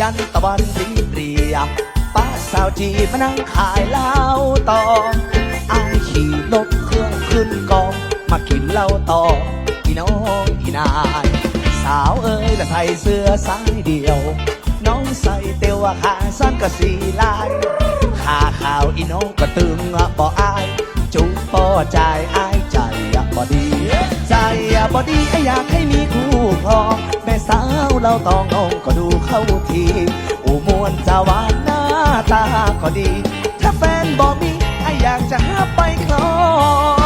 ยันตะวันสีเปรียบป้าสาวจีมานั่งขายเหล้าต่ออายขี่รถเครื่องขึ้นกอง มากินเหล้าต่ออีน้องอีนาย สาวเอ๋ยละไทยเสื้อสายเดียว น้องใส่เตียวว่าขาสั้นก็สีลายขาขาวอีน้องก็ตึงอะบ่อาย จุ๊บปอใจอาย ใจอดีใจอะบอดีออยากให้มีคู่ครองแม่สาวเราต้องน้องก็ดูเข้าทีอูมวนจะวานหน้าตาก็ดี ถ้าแฟนบ่มีออยากจะหาไปครอง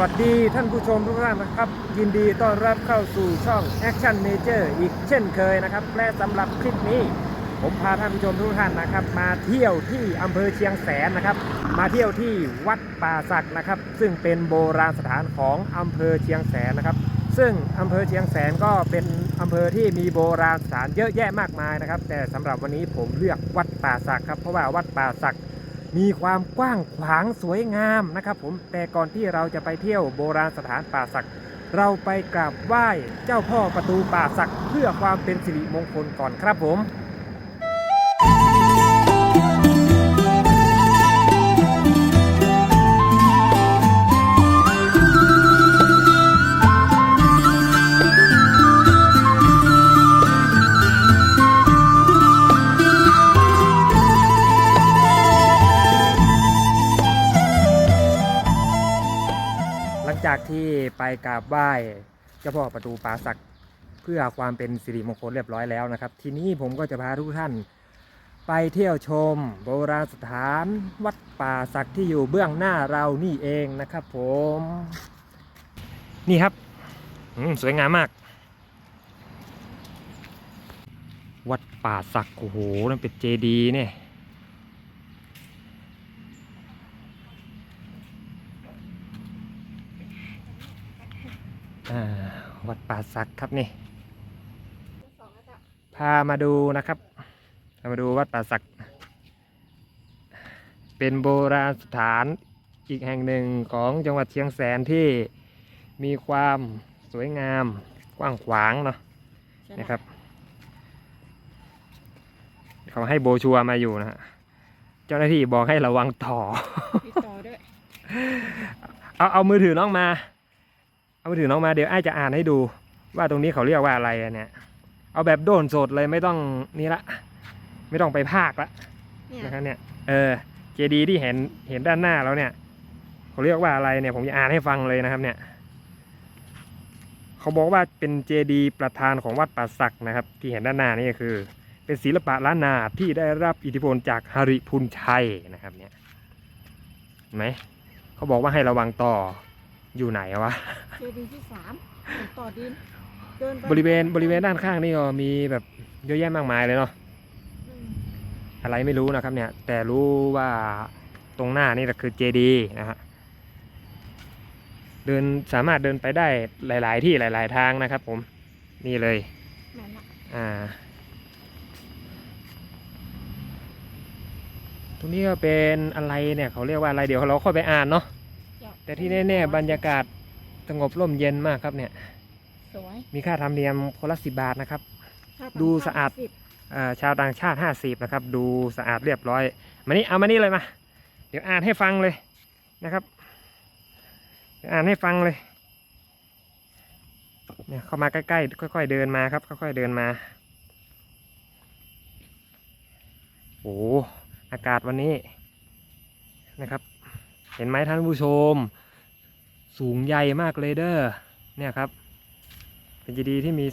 วัสดีท่านผู้ชมทุกท่านนะครับ ยินดีต้อนรับเข้าสู่ช่อง Action Major อีกเช่นเคยนะครับ และสำหรับคลิปนี้ ผมพาท่านผู้ชมทุกท่านนะครับ มาเที่ยวที่อำเภอเชียงแสนนะครับ มาเที่ยวที่วัดป่าสักนะครับ ซึ่งเป็นโบราณสถานของอำเภอเชียงแสนนะครับ ซึ่งอำเภอเชียงแสนก็เป็นอำเภอที่มีโบราณสถานเยอะแยะมากมายนะครับ แต่สำหรับวันนี้ผมเลือกวัดป่าสักครับเพราะว่าวัดป่าสัก มีความกว้างขวางสวยงามนะครับผมแต่ก่อนที่เราจะไปเที่ยวโบราณสถานป่าสักเราไปกราบไหว้เจ้าพ่อประตูป่าสักเพื่อความเป็นสิริมงคลก่อนครับผม ที่ไปกราบไหว้เจ้าพ่อประตูป่าสักเพื่อความเป็นสิริมงคลเรียบร้อยแล้วนะครับ ทีนี้ผมก็จะพาทุกท่าน ไปเที่ยวชม โบราณสถานวัดป่าสักที่อยู่เบื้องหน้าเรานี่เองนะครับ ผม นี่ครับสวยงามมาก วัดป่าสักโอ้โหนั่นเป็นเจดีย์เนี่ย วัดป่าสักครับนี่ พามาดูนะครับ พามาดูวัดป่าสัก เป็นโบราณสถานอีกแห่งหนึ่งของจังหวัดเชียงแสนที่มีความสวยงามกว้างขวางเนาะนะครับ เขาให้โบรชัวร์มาอยู่นะฮะเจ้าหน้าที่บอกให้ระวังต่อมีต่อด้วยเอาเอามือถือน้องมา เอามือถือน้องมาเดี๋ยวไอ้ายจะอ่านให้ดู ว่าตรงนี้เขาเรียกว่าอะไรอะเนี่ยเอาแบบโดนสดเลยไม่ต้องนี่ละ ไม่ต้องไปภาคละเนี่ยนะครับเนี่ยเออเจดีที่เห็นเห็นด้านหน้าแล้วเนี่ย เขาเรียกว่าอะไรเนี่ย ผมจะอ่านให้ฟังเลยนะครับเนี่ย เขาบอกว่าเป็นเจดีประธานของวัดป่าสักนะครับ ที่เห็นด้านหน้านี่ก็คือ เป็นศิลปะล้านนาที่ได้รับอิทธิพลจากฮาริพุนชัยนะครับเนี่ยเห็นไหมเขาบอกว่าให้ระวังต่อ อยู่ไหนวะเจดีย์ที่สามเป็นต่อดินเดินไปบริเวณบริเวณด้านข้างนี่ก็มีแบบเยอะแยะมากมายเลยเนาะอืมอะไรไม่รู้นะครับเนี่ย แต่รู้ว่าตรงหน้านี่แหละคือเจดีนะฮะเดินสามารถเดินไปได้หลาย ๆ ที่หลาย ๆ ทางนะครับผมนี่เลยแม่นละอ่า ตรงนี้ก็เป็นอะไรเนี่ยเขาเรียกว่าอะไรเดี๋ยวเราค่อยไปอ่านเนาะเดี๋ยว แต่ที่แน่ๆบรรยากาศสงบร่มเย็นมากครับเนี่ย สวยมีค่าธรรมเนียมคนละสิบาทนะครับค่าดูต่งชติสะอาดสิบอ่าชาวต่างชาติ 50 นะครับ ดูสะอาดเรียบร้อย มานี่เอามานี่เลยมา เดี๋ยวอ่านให้ฟังเลยนะครับ เดี๋ยวอ่านให้ฟังเลย เนี่ยเข้ามาใกล้ๆค่อยๆเดินมาครับ ค่อยๆเดินมา โอ้โหอากาศวันนี้นะครับ เห็นไหมท่านผู้ชม สูงใหญ่มากเลยเด้อเนี่ยครับ เป็นเจดีย์ที่มี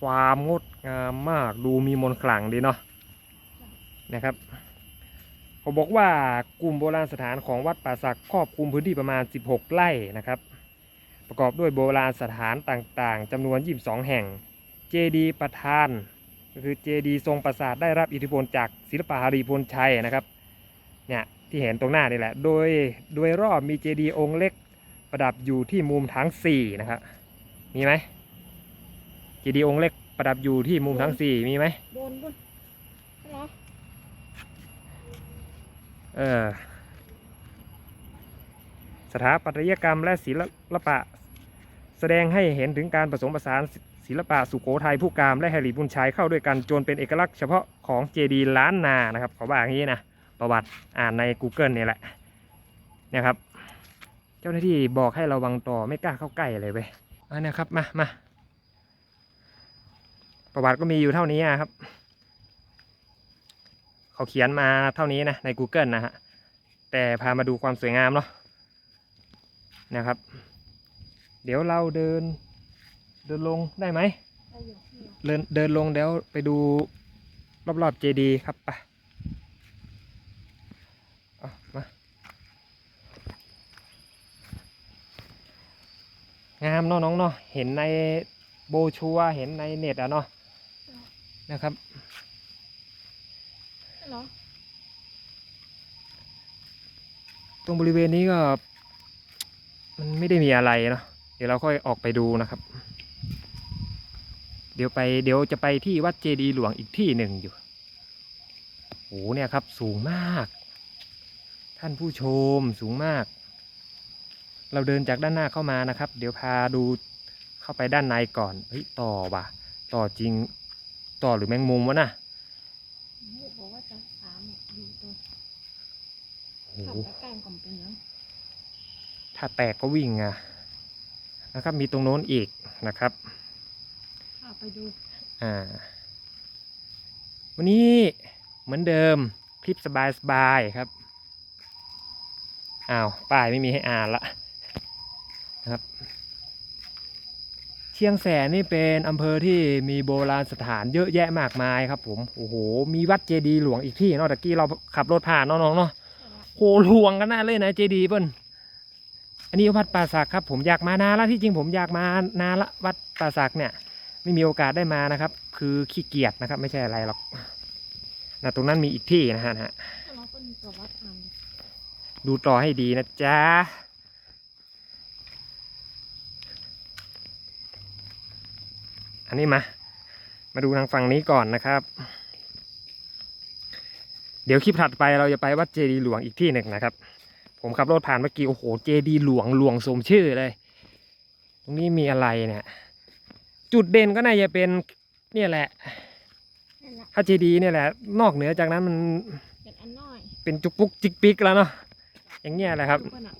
ความงดงามมากดูมีมนต์ขลังดีเนาะนะครับเขาบอกว่ากลุ่มโบราณสถานของวัดป่าสักครอบคลุมพื้นที่ประมาณ 16 ไร่นะครับ ประกอบด้วยโบราณสถานต่างๆจำนวน 22 แห่ง เจดีย์ประธาน ก็คือเจดีย์ทรงปราสาทได้รับอิทธิพลจากศิลปะหาริพลชัยนะครับเนี่ยที่เห็นตรงหน้านี่แหละ โดยโดยรอบมีเจดีย์องค์เล็ก ประดับอยู่ที่มุมทั้ง4นะครับมีไหมเจดีย์องค์เล็กประดับอยู่ที่มุมทั้ง4มีไหมบนบนเหรอเออสถาปัตยกรรมและศิลปะ แสดงให้เห็นถึงการผสมผสานศิลปะสุโขทัยผู้กามและแฮร์รี่บุญชัยเข้าด้วยกันจนเป็นเอกลักษณ์เฉพาะของเจดีย์ล้านนานะครับเขาว่าอย่างนี้นะประวัติอ่านใน Google นี่แหละเนี่ยครับ เจ้าหน้าที่บอกให้ระวังต่อไม่กล้าเข้าใกล้เลยเว้ยอันนะครับมามาประวัติก็มีอยู่เท่านี้ครับ เขาเขียนมาเท่านี้นะใน Google นะฮะแต่พามาดูความสวยงามเนาะนะครับ เดี๋ยวเราเดินเดินลงได้ไหมเดินเดินลงเดี๋ยวไปดูรอบๆเจดีครับไปมา งามเนาะน้องเนาะเห็นในโบชัวร์เห็นในเน็ตอะเนาะนะครับเหรอตรงบริเวณนี้ก็ มันไม่ได้มีอะไรเนาะเดี๋ยวเราค่อยออกไปดูนะครับ เดี๋ยวไปเดี๋ยวจะไปที่วัดเจดีย์หลวงอีกที่หนึ่งอยู่โอ้เนี่ยครับ สูงมาก ท่านผู้ชมสูงมาก เราเดินจากด้านหน้าเข้ามานะครับ เดี๋ยวพาดูเข้าไปด้านในก่อนเฮ้ยต่อว่ะ ต่อจริงต่อหรือแมงมุมวะน่ะหมูบอกว่าจะสามอยู่ตัวโอ้ขับโหไปใกล้ก่อนเป็นยังถ้าแตกก็วิ่งอะนะครับ มีตรงโน้นอีกนะครับขับไปดูอ่า วันนี้เหมือนเดิมคลิปสบายๆครับอ้าวป้ายไม่มีให้อ่านละ นะครับ เชียงแสนนี่เป็นอำเภอที่มีโบราณสถานเยอะแยะมากมายครับ ผมโอ้โห มีวัดเจดีย์หลวงอีกที่เนอกจากกี้เราขับรถผ่านเนาะน้องๆเนาะโหหลวงกันน่าเลยนะเจดีย์เปิ้นอันนี้วัดป่าสักครับผมอยากมานานละที่จริงผมอยากมานานละวัดป่าสักเนี่ย ไม่มีโอกาสได้มานะครับ คือขี้เกียจนะครับ ไม่ใช่อะไรหรอกนะตรงนั้นมีอีกที่นะฮะนะฮะถ้าเราเป็นตัววัดทดูต่อให้ดีนะจ๊ะ อันนี้มา มาดูทางฝั่งนี้ก่อนนะครับ เดี๋ยวคลิปถัดไปเราจะไปวัดเจดีย์หลวงอีกที่หนึ่งนะครับ ผมขับรถผ่านเมื่อกี้โอ้โหเจดีย์หลวงหลวงสมชื่อเลย ตรงนี้มีอะไรเนี่ย จุดเด่นก็น่าจะเป็นเนี่ยแหละำนี่นแหละพระเจดีย์เนี่ยแหละ นอกเหนือจากนั้นมันเป็นอันน้อยเป็นจุกปุกจิกปิกแล้วเนาะอย่างเงี้ยแหละครับทุกนอะ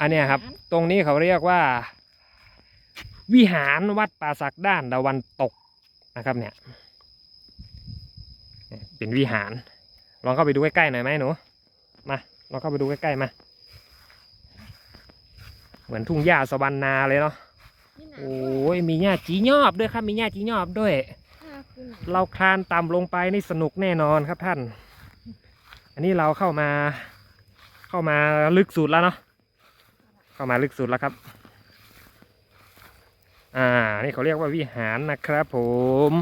อันเนี้ยครับ ตรงนี้เขาเรียกว่า วิหารวัดป่าสักด้านตะวันตกนะครับเนี่ยเนี่ยเป็นวิหาร ลองเข้าไปดูใกล้ๆหน่อยไหมหนูมาลองเข้าไปดูใกล้ๆมา เหมือนทุ่งหญ้าสวรรณาเลยเนาะนี่หนาโอ้ยมีหญ้าจียอบด้วยครับมีหญ้าจียอบด้วยถ้าคือหนาเราคลานต่ำลงไปนี่สนุกแน่นอนครับท่าน อันนี้เราเข้ามา เข้ามาลึกสุดแล้วเนาะเข้ามาลึกสุดแล้วครับ อ่า นี่เขาเรียกว่าวิหารนะครับผม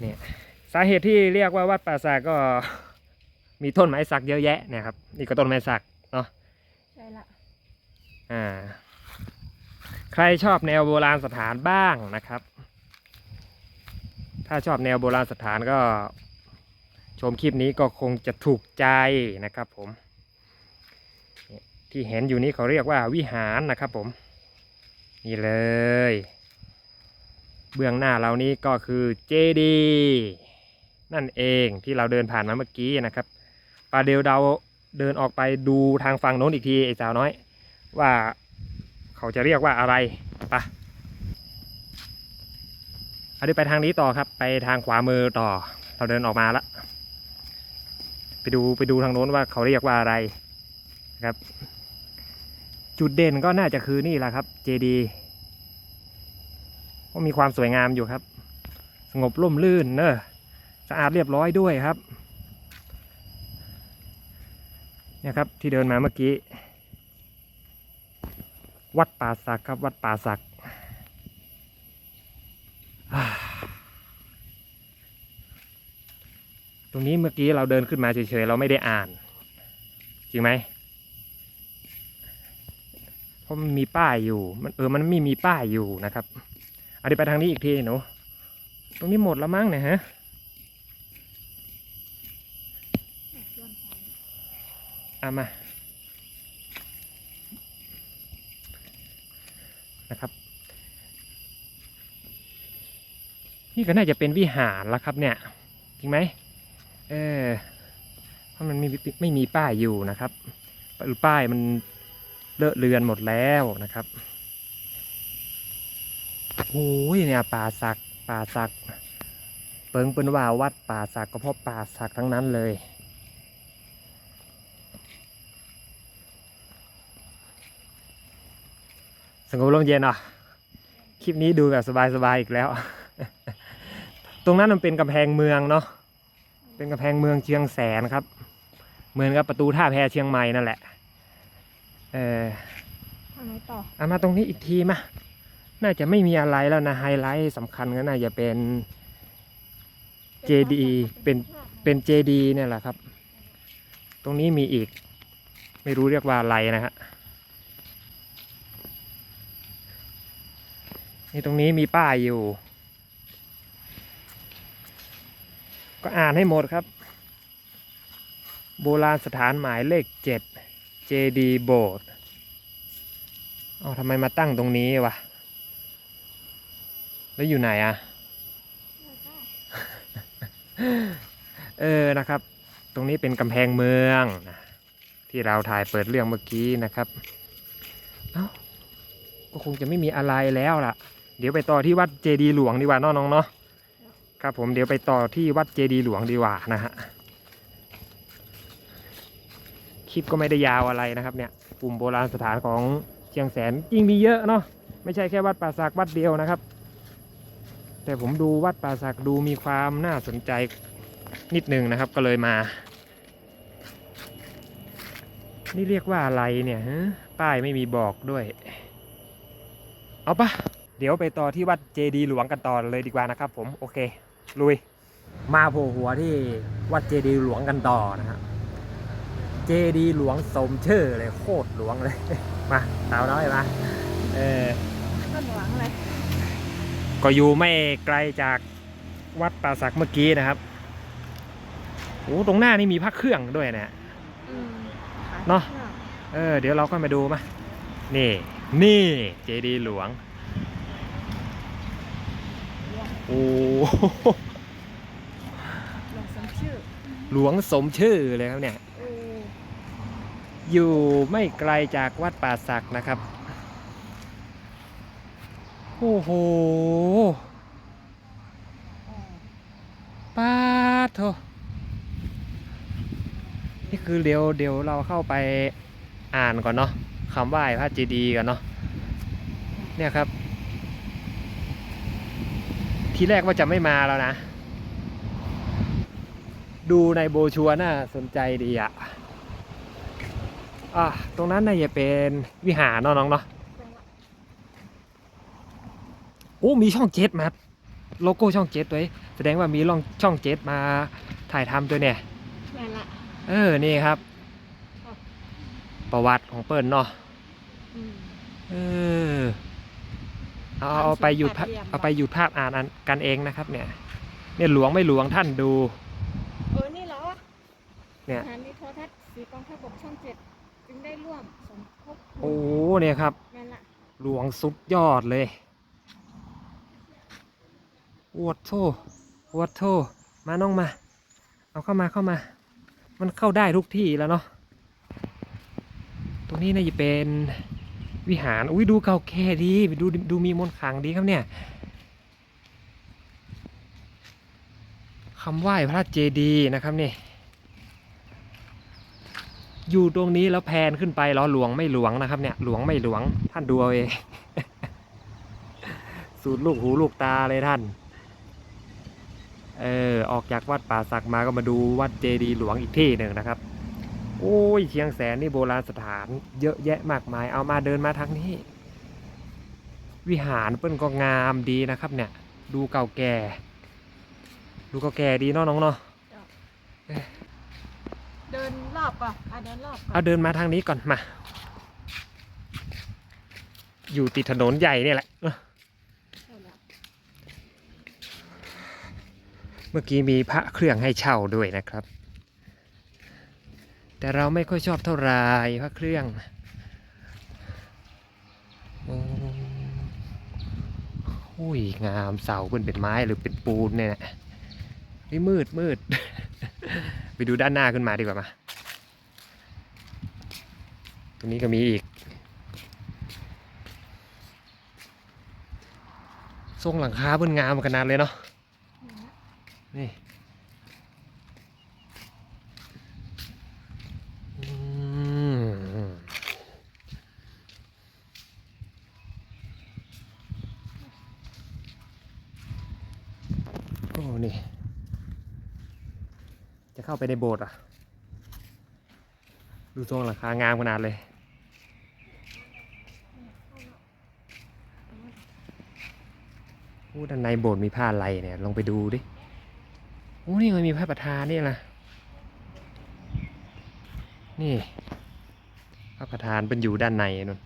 เนี่ยสาเหตุที่เรียกว่าวัดป่าสักก็มีต้นไม้สักเยอะแยะเนี่ยครับนี่ก็ต้นไม้สักเนาะใช่ละอ่า ใครชอบแนวโบราณสถานบ้างนะครับ ถ้าชอบแนวโบราณสถานก็ ชมคลิปนี้ก็คงจะถูกใจนะครับผมเนี่ยที่เห็นอยู่นี้เขาเรียกว่าวิหารนะครับผม นี่เลย เบื้องหน้าเรานี้ก็คือเจดีนั่นเองที่เราเดินผ่านมาเมื่อกี้นะครับปาเดยวเราเดินออกไปดูทางฝั่งโน้นอีกทีไอ้สาวน้อย ว่าเขาจะเรียกว่าอะไรปะเอาดิไปทางนี้ต่อครับ ไปทางขวามือต่อ เราเดินออกมาละไปดูไปดูทางโน้นว่าเขาเรียกว่าอะไรนะครับ จุดเด่นก็น่าจะคือนี่แหละครับ เจดีก็มีความสวยงามอยู่ครับ สงบร่มรื่นเนอะสะอาดเรียบร้อยด้วยครับเนี่ยครับที่เดินมาเมื่อกี้ วัดป่าสักครับ วัดป่าสักตรงนี้เมื่อกี้เราเดินขึ้นมาเฉยๆเราไม่ได้อ่าน จริงไหม เพราะมันมีป้ายอยู่ มันเออมันไม่มีป้ายอยู่นะครับเอาเดี๋ยวไปทางนี้อีกทีหนูตรงนี้หมดแล้วมั้งเนี่ยฮะอามานะครับ นี่ก็น่าจะเป็นวิหารแล้วครับเนี่ยจริงไหมเออเพราะมันไม่ไม่มีป้ายอยู่นะครับป้ายมัน เลอะเลือนหมดแล้วนะครับโอ้ยเนี่ยป่าสักป่าสักเปิงเป็นว่าวัดป่าสักก็เพราะป่าสักทั้งนั้นเลย สงบลมเย็นอะคลิปนี้ดูแบบสบายๆอีกแล้ว ตรงนั้นมันเป็นกำแพงเมืองเนาะเป็นกำแพงเมืองเชียงแสนครับ เหมือนกับประตูท่าแพเชียงใหม่นั่นแหละ เออทางไหนต่อเอามาตรงนี้อีกทีมาน่าจะไม่มีอะไรแล้วนะไฮไลท์สำคัญก็น่าจะเป็น JD เป็นเป็นเจดีเนี่ยแหละครับ ตรงนี้มีอีก ไม่รู้เรียกว่าอะไรนะฮะนี่ตรงนี้มีป้ายอยู่ ก็อ่านให้หมดครับ โบราณสถานหมายเลขเจ็ด JD โบสถ์เอาทำไมมาตั้งตรงนี้วะ แล้วอยู่ไหนอะ เออนะครับ ตรงนี้เป็นกำแพงเมืองนะที่เราถ่ายเปิดเรื่องเมื่อกี้นะครับ เอ้า ก็คงจะไม่มีอะไรแล้วล่ะ เดี๋ยวไปต่อที่วัดเจดีย์หลวงดีกว่าเนาะน้องเนาะ ครับผมเดี๋ยวไปต่อที่วัดเจดีย์หลวงดีกว่านะฮะ คลิปก็ไม่ได้ยาวอะไรนะครับเนี่ยกลุ่มโบราณสถานของเชียงแสนจริงมีเยอะเนาะไม่ใช่แค่วัดป่าสักวัดเดียวนะครับ แต่ผมดูวัดป่าสักดูมีความน่าสนใจนิดนึงนะครับก็เลยมา นี่เรียกว่าอะไรเนี่ยฮะป้ายไม่มีบอกด้วย เอาปะเดี๋ยวไปต่อที่วัดเจดีย์หลวงกันต่อเลยดีกว่านะครับ ผมโอเคลุย มาโผล่หัวที่วัดเจดีย์หลวงกันต่อนะฮะ เจดีย์หลวงสมชื่อเลยโคตรหลวงเลย มาสาวน้อยมาเออต้นหวังเลยก็อยู่ไม่ไกลจากวัดป่าสักเมื่อกี้นะครับโอ้ตรงหน้านี่มีพระเครื่องด้วยนะอืมขยเนาะครื่องเออ เดี๋ยวเราก็มาดูมานี่ นี่เจดีย์หลวง โอ้หลวงสมชื่อหลวงสมชื่อเลยครับเนี่ยโอยู่ไม่ไกลจากวัดป่าสักนะครับ โอ้โหป้าดโถนี่คือเดี๋ยวเดี๋ยวเราเข้าไปอ่านก่อนเนาะคำไหว้พระเจดีย์กันเนาะเนี่ยครับ ทีแรกว่าจะไม่มาแล้วนะ ดูในโบชัวน่าสนใจดีอะ อะตรงนั้นน่าจะเป็นวิหารเนาะน้องเนาะจังหวะโอ้มีช่องเจ็ดมาโลโก้ช่องเจ็ดด้วยแสดงว่ามีลองช่องเจ็ดมาถ่ายทำด้วยเนี่ยแม่นละเออนี่ครับครับ ประวัติของเปิ้ลเนาะอืมเออเอาเอาเอาไปหยุดภาพแปดเหลี่ยมเอาไปหยุดภาพอ่านอันกันเองนะครับ เนี่ย เนี่ยหลวงไม่หลวงท่านดู เออ นี่เหรอ เนี่ย สถานีโทรทัศน์สีกองทัพบกช่องเจ็ดจึงได้ร่วมสมทบทุน โอ้ เนี่ยครับแม่นละหลวงสุดยอดเลยอวดโทอวดโทมาน้องมา เอาเข้ามาเข้ามา มันเข้าได้ทุกที่แล้วเนาะ ตรงนี้น่าจะเป็นวิหาร อุ้ยดูเก่าแก่ดี ดูดูมีมนต์ขลังดีครับเนี่ยคำไหว้พระเจดีย์นะครับนี่ อยู่ตรงนี้แล้วแพนขึ้นไปเหรอหลวงไม่หลวงนะครับเนี่ยหลวงไม่หลวงท่านดูเอาเองสูตรลูกหูลูกตาเลยท่าน เออออกจากวัดป่าสักมาก็มาดูวัดเจดีย์หลวงอีกที่หนึ่งนะครับ โอ้ยเชียงแสนนี่โบราณสถานเยอะแยะมากมาย เอามาเดินมาทางนี้ วิหารเปิ้นก็งามดีนะครับ เนี่ย ดูเก่าแก่ ดูเก่าแก่ดีเนาะน้องเนาะ รอบก่อนอะเดินรอบก่อนเอาเดินมาทางนี้ก่อนมา อยู่ติดถนนใหญ่เนี่ยแหละ ใช่แล้วเมื่อกี้มีพระเครื่องให้เช่าด้วยนะครับ แต่เราไม่ค่อยชอบเท่าไหรพระเครื่องอุ้ยงามเสาเป็นเป็นไม้หรือเป็นปูนเนี่ยนะเฮ้ยมืดมืด ไปดูด้านหน้าขึ้นมาดีกว่ามา ตรงนี้ก็มีอีก ทรงหลังคาเพิ่นงามขนาดเลยเนาะ นี่อืมโอ้นี่ จะเข้าไปในโบสถ์อะ ดูทรงหลังคางามขนาดเลย อ้ด้านในโบสถ์มีผ้าอะไรเนี่ย ลองไปดูดิโอ้นี่มันมีพระประธานนี่ล่ะนี่พระประธานเป็นอยู่ด้านในนู่น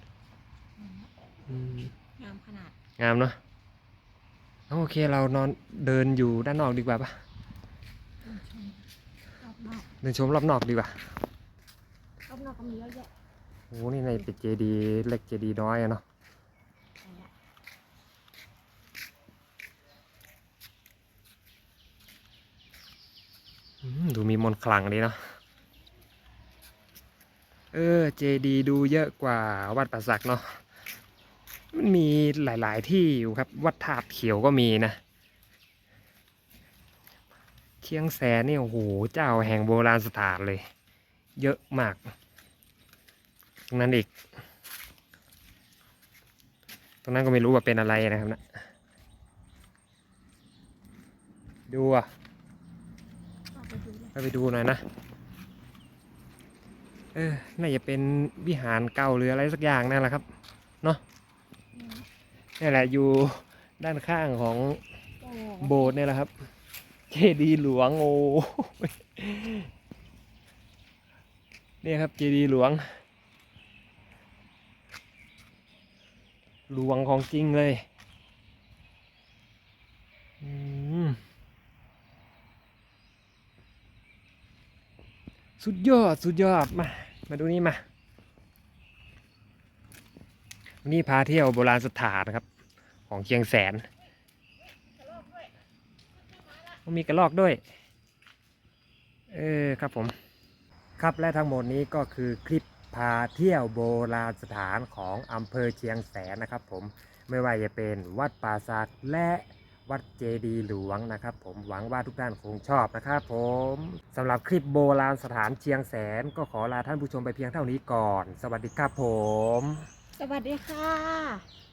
อืมงามขนาด งามเนาะเอาโอเคเรานอนเดินอยู่ด้านนอกดีกว่าปะรอบนอกเดินชมรอบนอกดีกว่ารอบนอกก็มีเยอะแยะโอ้นี่ในเป็นเจดีย์เล็กเจดีย์น้อยอะเนาะ แต่ละ อืม ดูมีมนต์ขลังดีเนาะ เออ เจดีย์ดูเยอะกว่าวัดประสักเนาะ มันมีหลายๆที่อยู่ครับ วัดถาดเขียวก็มีนะ เชียงแสนนี่โอ้โห เจ้าแห่งโบราณสถานเลย เยอะมาก ตรงนั้นอีก ตรงนั้นก็ไม่รู้ว่าเป็นอะไรนะครับนะ ดูอะเข้า ไปดูหน่อยนะ เออ น่าจะเป็นวิหารเก่าหรืออะไรสักอย่างนั่นแหละครับอืมนี่แหละอยู่ด้านข้างของโโบสถ์นี่แหละครับ เจดีย์หลวงโอ้เนี่ยครับเจดีย์หลวง หลวงของจริงเลย สุดยอดสุดยอดมา มาดูนี่มา วันนี้พาเที่ยวโบราณสถานนะครับ ของเชียงแสนมีกระลอกด้วย เออครับผม ครับและทั้งหมดนี้ก็คือคลิปพาเที่ยวโบราณสถานของอำเภอเชียงแสนนะครับผม ไม่ว่าจะเป็นวัดป่าสักและ วัดเจดีหลวงนะครับ ผมหวังว่าทุกท่านคงชอบนะครับผมสำหรับคลิปโบราณสถานเชียงแสน ก็ขอลาท่านผู้ชมไปเพียงเท่านี้ก่อน สวัสดีครับผม สวัสดีค่ะ